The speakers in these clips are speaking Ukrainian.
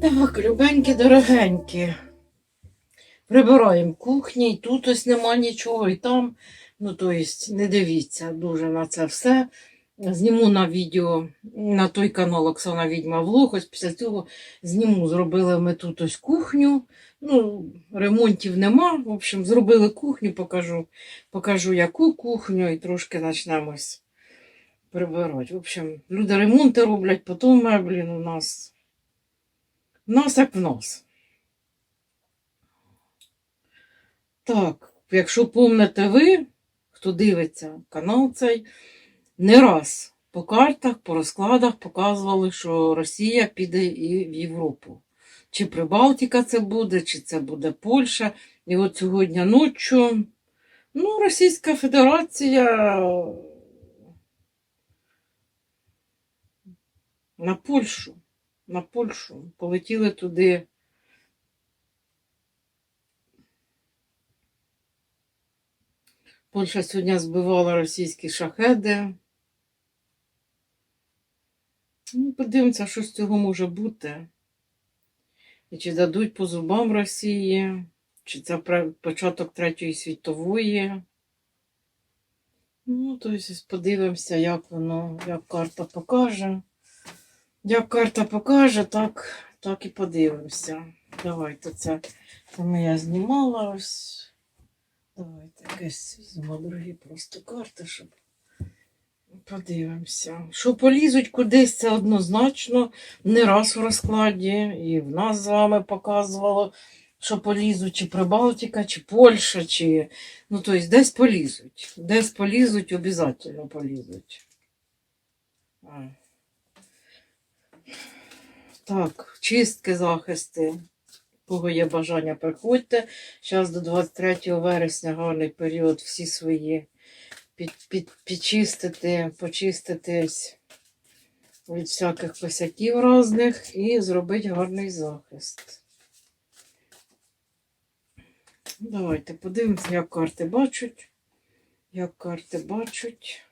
Так, любенькі, дорогенькі. Прибираємо кухні, і тут ось нема нічого, і там. Ну, то есть, не дивіться дуже на це все. Зніму на відео на той канал Оксана Відьма Влог. Ось після цього зніму. Зробили ми тут ось кухню. Ну, ремонтів нема. В общем, зробили кухню, покажу, покажу яку кухню, і трошки почнемо прибирати. В общем, люди ремонти роблять, потім меблі у нас. В нас як в нас. Так, якщо помните ви, хто дивиться канал цей, не раз по картах, по розкладах показували, що Росія піде і в Європу. Чи Прибалтика це буде, чи це буде Польща. І от сьогодні ночі, ну, Російська Федерація на Польщу, на Польщу полетіли туди. Польща сьогодні збивала російські шахеди. Ну, подивимося, що з цього може бути. І чи дадуть по зубам Росії, чи це початок Третьої світової. Ну, то есть подивимося, як воно, як карта покаже. Як карта покаже, так, так і подивимося. Давайте це, це моя знімала ось. Давайте якесь візьмемо другі просто карти, щоб подивимося. Що полізуть кудись, це однозначно не раз у розкладі. І в нас з вами показувало, що полізуть чи Прибалтика, чи Польща, чи. Ну, тобто десь полізуть. Десь полізуть, обов'язково полізуть. Так, чистки, захисти. Кого є бажання, приходьте. Зараз до 23 вересня гарний період всі свої під, під, підчистити, почиститись від всяких косяків різних і зробити гарний захист. Давайте подивимося, як карти бачать. Як карти бачать.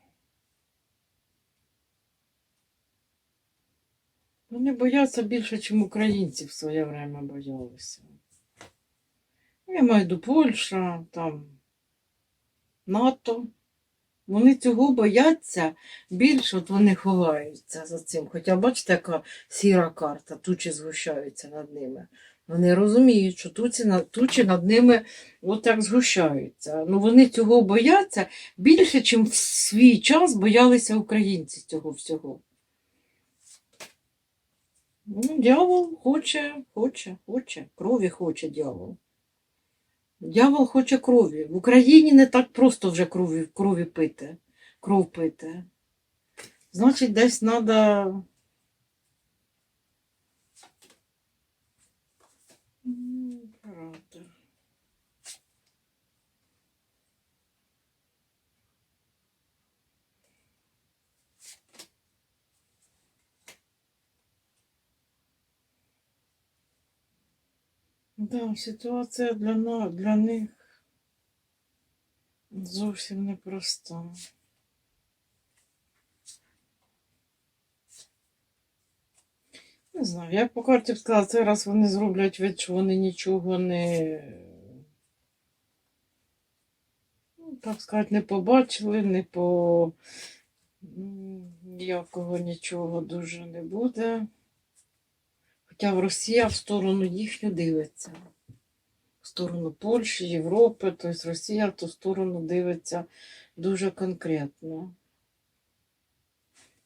Вони бояться більше, ніж українці в своє время боялися. Ну, Я маю до Польща, там НАТО. Вони цього бояться більше, от вони ховаються за цим. Хоча бачите, яка сіра карта, тучі згущаються над ними. Вони розуміють, що тучі, над- тучі над ними отак згущаються. Ну вони цього бояться більше, ніж в свій час боялися українці цього всього. Ну, дьявол хоче, хоче, хоче, крові хоче дьявол. Дьявол хоче крові. В Україні не так просто вже крові, крові пити, кров пити. Значить, десь треба. Да, ситуація для, для них зовсім непроста. Не знаю, як по карті б сказала, цей раз вони зроблять вид, що вони нічого не, ну, так сказати, не побачили, не по ніякого нічого дуже не буде. В Росія в сторону їхню дивиться. В сторону Польщі, Європи, тобто Росія в ту сторону дивиться дуже конкретно.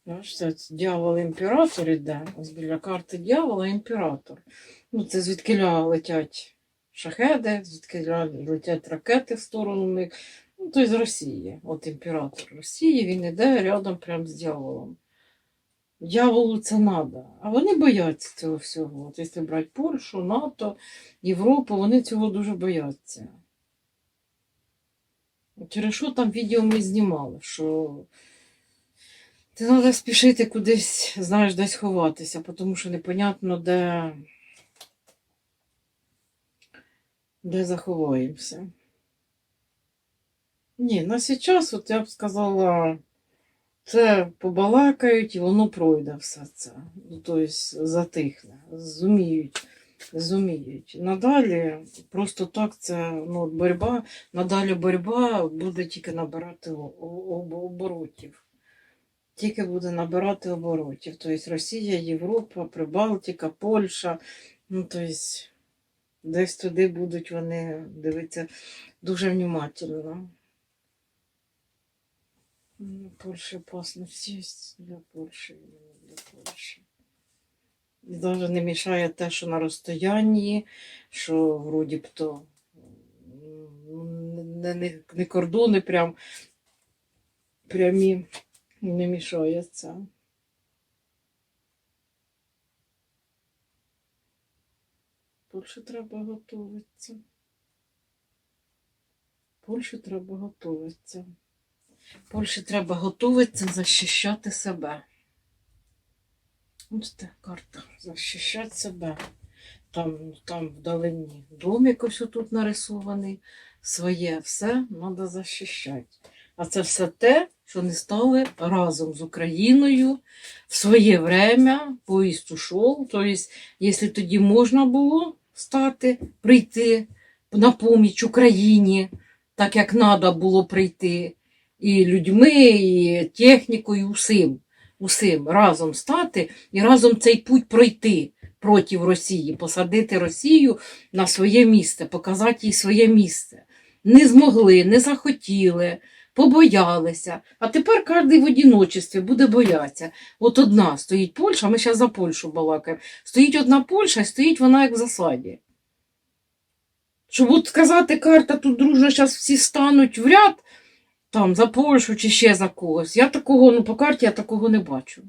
Бачите, дьявол імператор іде. Ось біля карти дьявола імператор. Ну, це звідки летять шахеди, звідки летять ракети в сторону них. Ну, то з Росії. От імператор Росії, він іде рядом прямо з дьяволом. Дьяволу це треба. А вони бояться цього всього. От якщо брати Польщу, НАТО, Європу, вони цього дуже бояться. Через що там відео ми знімали, що ти треба спішити кудись, знаєш, десь ховатися, тому що непонятно, де, де заховаємося. Ні, на зараз, от я б сказала, Це побалакають і воно пройде все це. Тобто затихне. Зуміють. Зуміють. Надалі просто так це ну, боротьба, надалі боротьба буде тільки набирати оборотів. Тільки буде набирати оборотів. Тобто Росія, Європа, Прибалтика, Польща. Ну, тобто десь туди будуть вони дивитися дуже внимательно. Ну, Польща опасность есть для Польщі, для Польщі. І навіть не мішає те, що на розстоянні, що вроді б то не, не, не кордони прям прямі не мішає це. Польщі треба готуватися. Польщі треба готуватися. Польщі треба готуватися захищати себе. Ось та карта. Захищати себе. Там, там вдалині домик ось тут нарисований. Своє все треба захищати. А це все те, що не стали разом з Україною в своє время, поїзд ушов. Тобто, якщо тоді можна було стати, прийти на поміч Україні, так як треба було прийти, і людьми, і технікою, усім, усім разом стати і разом цей путь пройти проти Росії, посадити Росію на своє місце, показати їй своє місце. Не змогли, не захотіли, побоялися. А тепер кожен в одиночестві буде боятися. От одна стоїть Польща, ми зараз за Польщу балакаємо. Стоїть одна Польща і стоїть вона як в засаді. Щоб от сказати, карта тут дружно зараз всі стануть в ряд, там за Польщу чи ще за когось. Я такого, ну по карті я такого не бачу.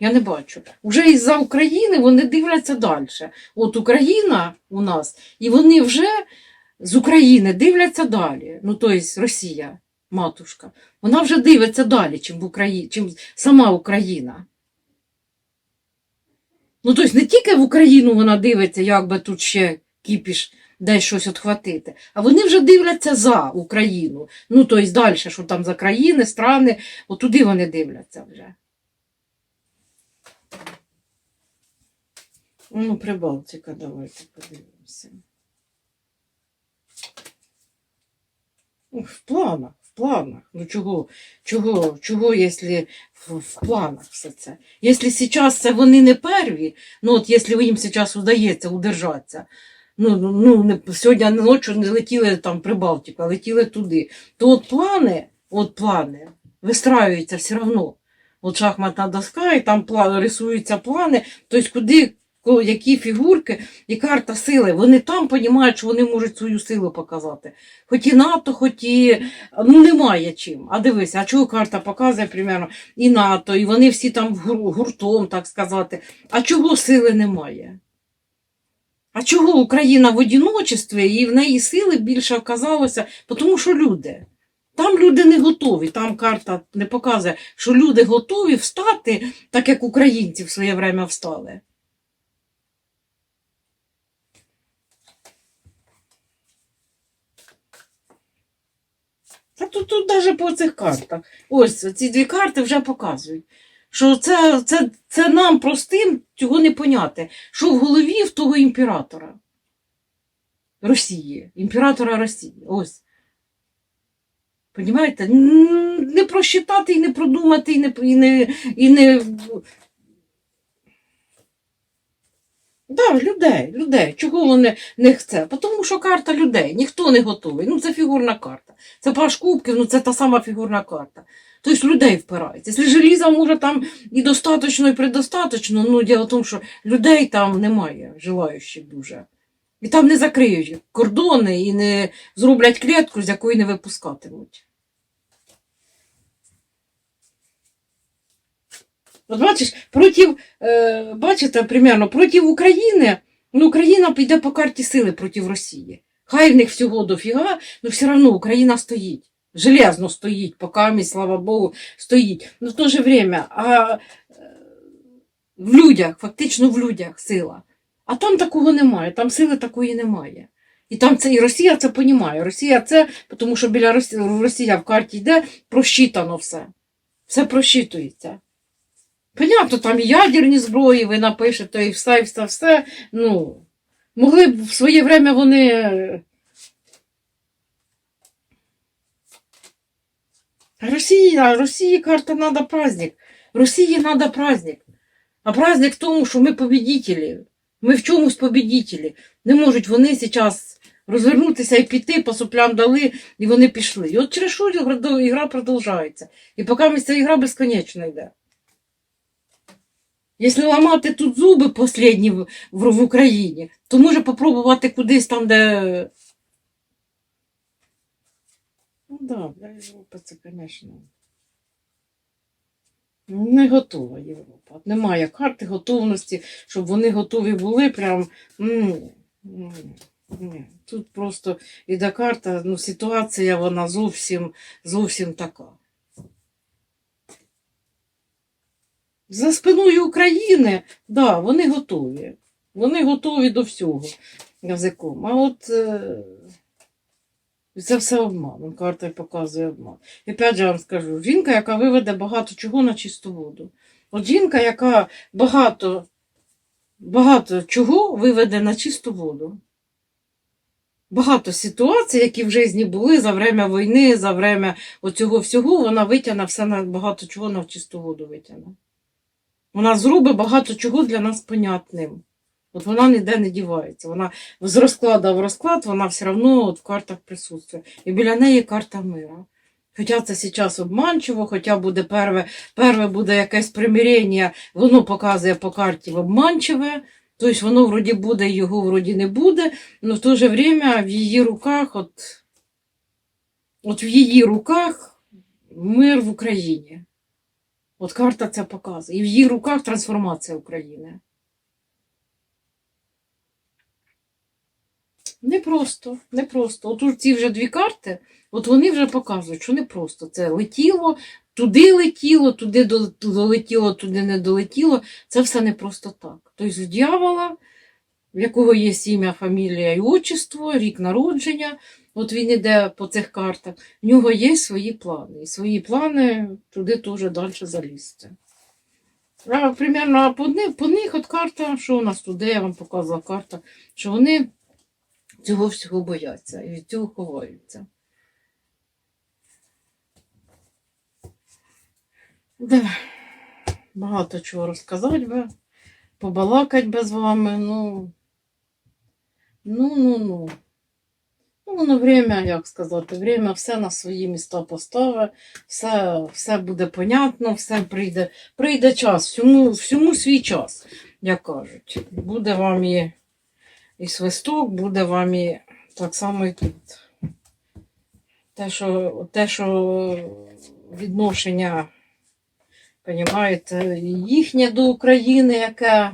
Я не бачу. Уже із-за України вони дивляться далі. От Україна у нас, і вони вже з України дивляться далі. Ну, тобто Росія, матушка, вона вже дивиться далі, чим в Україні, чим сама Україна. Ну, тобто не тільки в Україну вона дивиться, як би тут ще кіпіш десь щось отхватити, а вони вже дивляться за Україну. Ну, тобто далі, що там за країни, страни, отуди вони дивляться вже. Ну, Прибалтика, давайте подивимося. В планах, в планах. Ну чого, чого, чого, якщо в, в планах все це? Якщо зараз це вони не перві, ну от якщо їм зараз вдається удержатися, ну, ну, не, сьогодні ночі не летіли там Прибалтика, летіли туди, то от плани, от плани вистраюються все одно. От шахматна доска, і там пла- рисуються плани, тобто куди, які фігурки і карта сили. Вони там розуміють, що вони можуть свою силу показати. Хоч і НАТО, хоч і ну немає чим. А дивись, а чого карта показує примерно і НАТО, і вони всі там гуртом, так сказати. А чого сили немає? А чого Україна в одиночестві і в неї сили більше оказалося? Тому що люди. Там люди не готові, там карта не показує, що люди готові встати, так як українці в своє время встали. Та тут, тут навіть по цих картах. Ось ці дві карти вже показують. Що це, це, це нам простим цього не поняти. Що в голові в того імператора Росії, імператора Росії. Ось. Понімаєте? Не просчитати і не продумати, і не, і не, і не... Да, людей, людей. Чого вони не це? Тому що карта людей, ніхто не готовий. Ну, це фігурна карта. Це паш кубків, ну це та сама фігурна карта. Тобто людей впирається. Якщо желіза може там і достаточно, і предостаточно, ну діло в тому, що людей там немає, желаючих дуже. І там не закриють кордони і не зроблять клітку, з якої не випускатимуть. От бачиш, проти, е, бачите, примерно, проти України, ну, Україна піде по карті сили проти Росії. Хай в них всього дофіга, але все одно Україна стоїть. Железно стоїть, поки, слава Богу, стоїть. Ну, в то же время, а в людях, фактично в людях сила. А там такого немає, там сили такої немає. І там це і Росія це понімає. Росія це, тому що біля Росії, Росія в карті йде, просчитано все. Все просчитується. Понятно, там і ядерні зброї, ви напишете, і все, і все, все. Ну, могли б в своє время вони. Росія, Росії карта надо праздник. Росії надо праздник. А праздник в тому, що ми побідітелі. Ми в чомусь побідітелі. Не можуть вони зараз розвернутися і піти, по суплям дали, і вони пішли. І от через що ігра продовжується. І поки ця ігра безконечно йде. Якщо ламати тут зуби останні в, Україні, то може попробувати кудись там, де. Ну да, для Європи це, звісно. Не готова Європа. Немає карти готовності, щоб вони готові були. Прям. м, ні. Тут просто іде карта, ну, ситуація вона зовсім, зовсім така. За спиною України, да, вони готові. Вони готові до всього язиком. А от е, це все обман. Карта показує обман. І опять же вам скажу: жінка, яка виведе багато чого на чисту воду. От жінка, яка багато, багато чого виведе на чисту воду. Багато ситуацій, які в житті були за время війни, за время оцього всього, вона витягне все на багато чого на чисту воду витягне. Вона зробить багато чого для нас понятним. От вона ніде не дівається. Вона з розкладу в розклад, вона все одно в картах присутствує. І біля неї карта мира. Хоча це зараз обманчиво, хоча буде перве, перве буде якесь примирення, воно показує по карті обманчиве. Тобто воно вроді буде, його вроді не буде, але в то же время в її руках, от, от в її руках мир в Україні. От карта це показує. І в її руках трансформація України. Непросто, непросто. От ці вже дві карти, от вони вже показують, що непросто. Це летіло, туди летіло, туди долетіло, туди не долетіло. Це все не просто так. Тобто в дьявола, в якого є ім'я, фамілія і отчество, рік народження, от він іде по цих картах, в нього є свої плани. І свої плани туди теж далі залізти. А, примерно по, них, по них от карта, що у нас туди, я вам показувала карта, що вони цього всього бояться і від цього ховаються. Да. Багато чого розказати би, побалакати би з вами, ну. Ну, ну, воно время, як сказати, время все на свої міста поставить, все, все буде понятно, все прийде, прийде час, всьому, всьому свій час, як кажуть. Буде вам і, і свисток, буде вам і так само і тут. Те, що, те, що відношення, понімаєте, їхнє до України, яке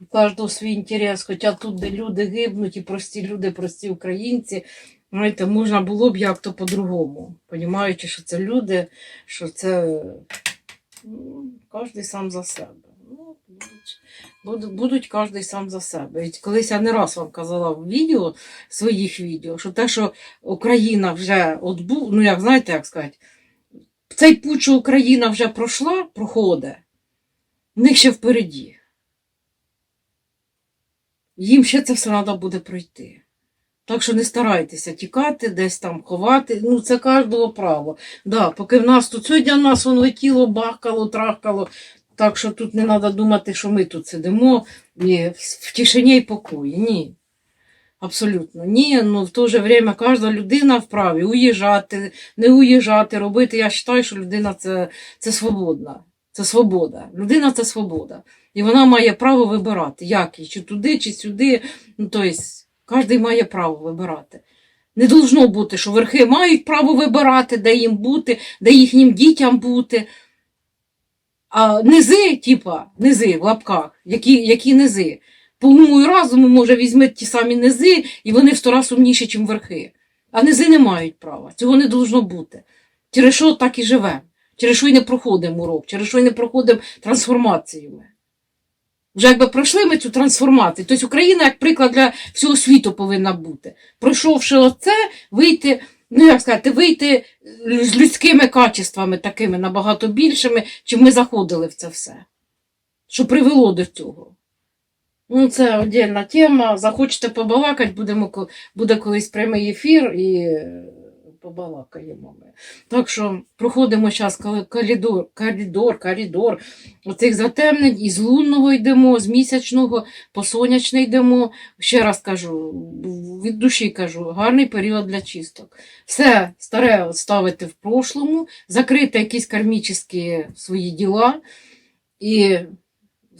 у кожного свій інтерес, хоча тут, де люди гибнуть, і прості люди, прості українці, знаєте, можна було б як-то по-другому, понімаючи, що це люди, що це ну, кожен сам за себе. Будуть, будуть, кожен сам за себе. Колись я не раз вам казала в відео, своїх відео, що те, що Україна вже отбу, ну як знаєте, як сказати, цей путь, що Україна вже пройшла, проходить, в них ще впереді. Їм ще це все треба буде пройти. Так що не старайтеся тікати, десь там ховати. Ну, це кожного право. Да, поки в нас тут сьогодні в нас воно летіло, бахкало, трахкало. Так що тут не треба думати, що ми тут сидимо і в тишині і покої. Ні. Абсолютно. Ні, ну в то же время кожна людина вправі уїжджати, не уїжджати, робити. Я вважаю, що людина це, це свободна. Це свобода. Людина це свобода. І вона має право вибирати, як їй, чи туди, чи сюди. Ну, тобто, кожен має право вибирати. Не должно бути, що верхи мають право вибирати, де їм бути, де їхнім дітям бути. А низи, типа, низи в лапках, які, які низи. По уму і разуму, може, візьмуть ті самі низи, і вони в сто раз умніші, ніж верхи. А низи не мають права. Цього не должно бути. Через що так і живемо? Через що й не проходимо урок, через що й не проходимо трансформацію. Вже якби пройшли ми цю трансформацію, тобто Україна як приклад для всього світу повинна бути. Пройшовши оце, вийти, ну як сказати, вийти з людськими качествами такими набагато більшими, чим ми заходили в це все. Що привело до цього. Ну, це отдельна тема. Захочете побалакати, будемо, буде колись прямий ефір і побалакаємо ми. Так що проходимо зараз коридор, коридор, коридор оцих затемнень, і з лунного йдемо, з місячного, по сонячний йдемо. Ще раз кажу, від душі кажу, гарний період для чисток. Все старе ставити в прошлому, закрити якісь кармічні свої діла і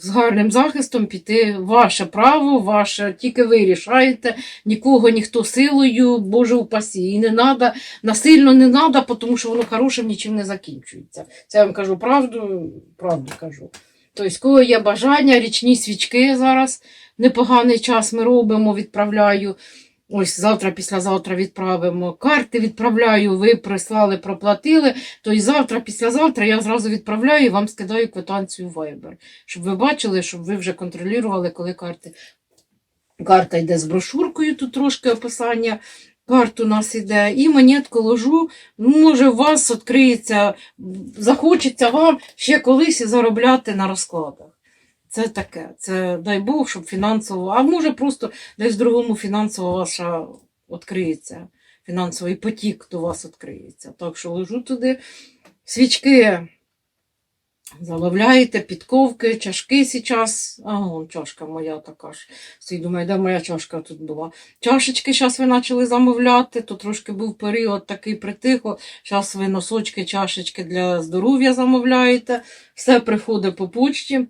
з гарним захистом піти. Ваше право, ваше, тільки ви рішаєте, нікого ніхто силою, Боже упасі. І не треба, насильно не треба, тому що воно хорошим нічим не закінчується. Це я вам кажу правду, правду кажу. Тобто, коли є бажання, річні свічки зараз непоганий час ми робимо, відправляю. Ось завтра, післязавтра відправимо. Карти відправляю, ви прислали, проплатили. То і завтра, післязавтра я зразу відправляю і вам скидаю квитанцію Viber. Щоб ви бачили, щоб ви вже контролювали, коли карти. Карта йде з брошуркою, тут трошки описання. Карт у нас іде, і монетку ложу. Ну, може, у вас відкриється, захочеться вам ще колись заробляти на розкладах. Це таке. Це дай Бог, щоб фінансово, а може просто десь в другому фінансово ваша відкриється, фінансовий потік до вас відкриється. Так що ложу туди свічки. Замовляєте підковки, чашки зараз. А, вон чашка моя така ж. Стоїть, думаю, де моя чашка тут була. Чашечки зараз ви почали замовляти, то трошки був період такий притихо. Зараз ви носочки, чашечки для здоров'я замовляєте. Все приходить по почті.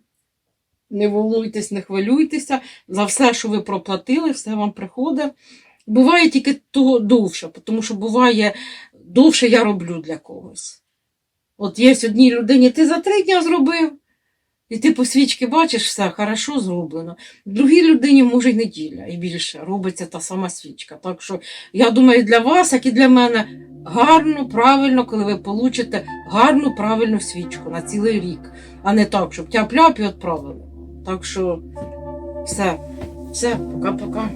Не волнуйтесь, не хвилюйтеся. За все, що ви проплатили, все вам приходить. Буває тільки того довше, тому що буває довше я роблю для когось. От є одній людині, ти за три дні зробив, і ти по свічки бачиш, все хорошо зроблено. Другій людині може й неділя і більше робиться та сама свічка. Так що я думаю, для вас, як і для мене, гарно, правильно, коли ви получите гарну, правильну свічку на цілий рік, а не так, щоб тяп-ляп і відправили. Так що все, все, пока-пока.